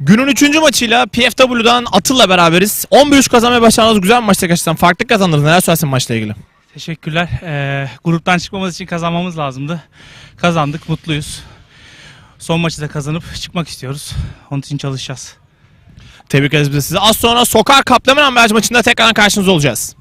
Günün 3. maçıyla PFW'dan Atıl'la beraberiz. 11-3 kazanmaya başladınız. Güzel bir maçta gerçekten. Farklı kazandınız. Neler söylersin maçla ilgili? Teşekkürler. Ee, gruptan çıkmamız için kazanmamız lazımdı. Kazandık, mutluyuz. Son maçı da kazanıp çıkmak istiyoruz. Onun için çalışacağız. Tebrik ederiz biz de sizi. Az sonra Sokar Kaplaman Amberci maçında tekrar karşınızda olacağız.